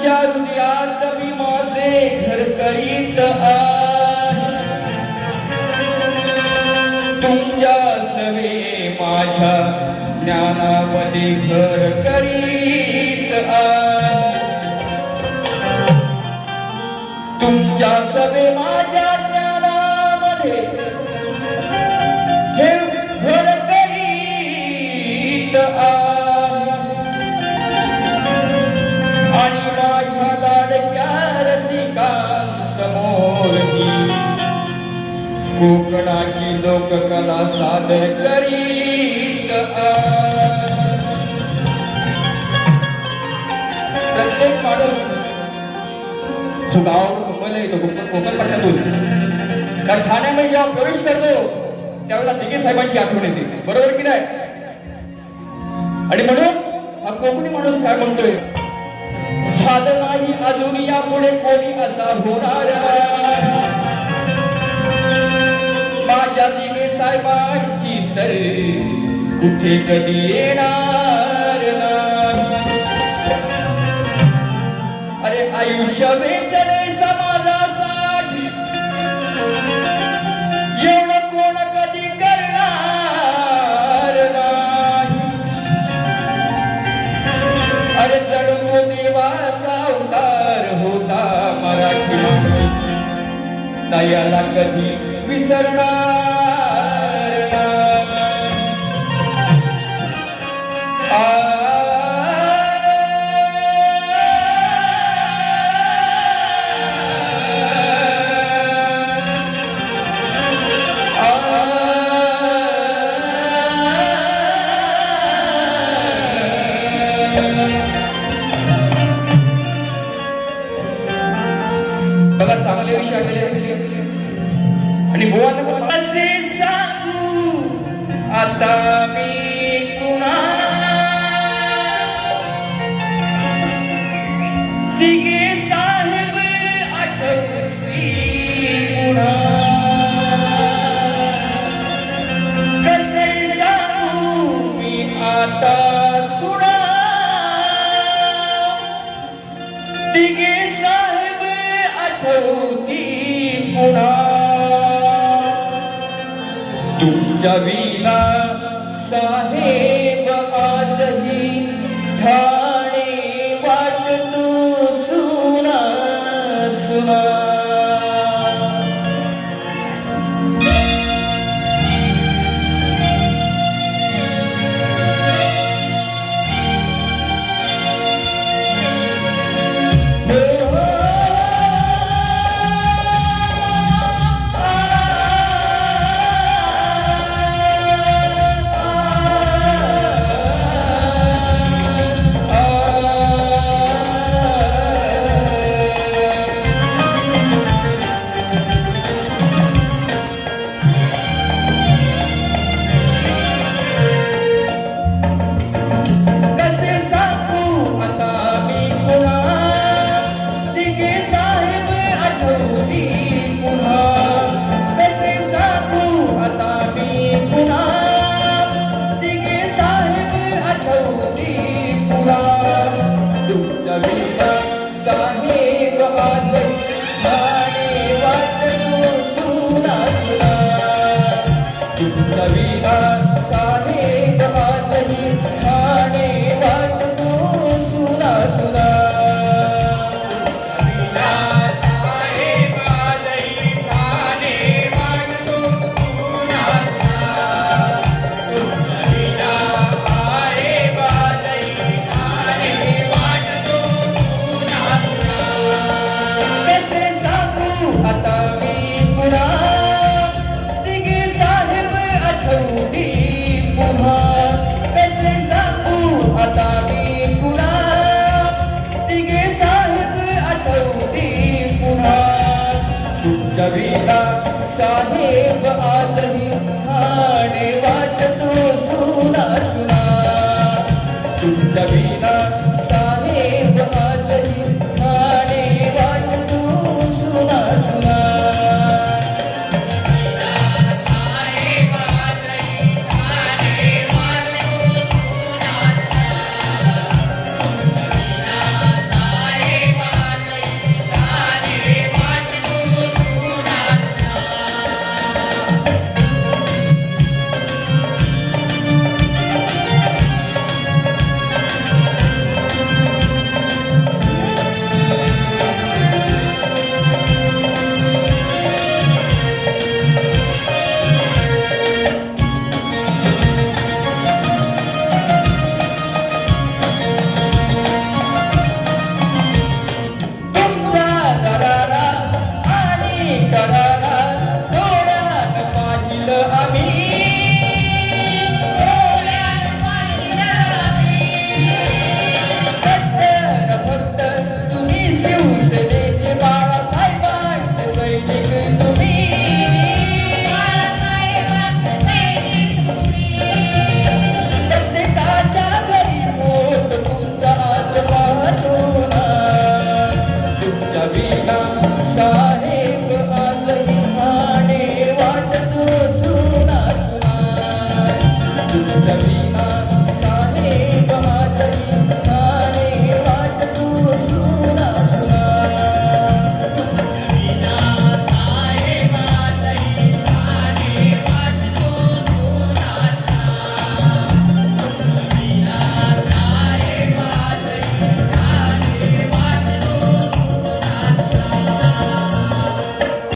तुझ्या हृदयात मी माझे घर करीत तुमच्या सवे माझ्या ज्ञानामध्ये घर करीत तुमच्या सवे माझ्या लोककला सादर करीत प्रत्येक माणूस जो गावावरून मुंबईला येतो कोकण कोकण पट्ट्यातून. कारण ठाण्यामध्ये जेव्हा प्रवेश करतो त्यावेळेला दिगे साहेबांची आठवण येते. बरोबर की नाही? आणि म्हणून हा कोकणी माणूस काय म्हणतोय? झालं नाही अजून यापुढे कोणी असा होणार दिगे साहेबांची सर कुठे कधी येणार अरे आयुष्य वेचले समाजासाठी. एवढं कोण कधी करणार अरे जणू देवाचा उतार होता मराठी. माणूस कधी विसरणार? बघा चांगले विषय आलेले आणि बुवाने असे सांगू आता मी कुणा दिगे साहेब आठवती कसे सांगू मी आता कुणा दिगे होती पुन्हा तुमच्या विना साहेब तुमच्या साहेब आजही ठाणे वाटतो सुना सुना. तुमच्या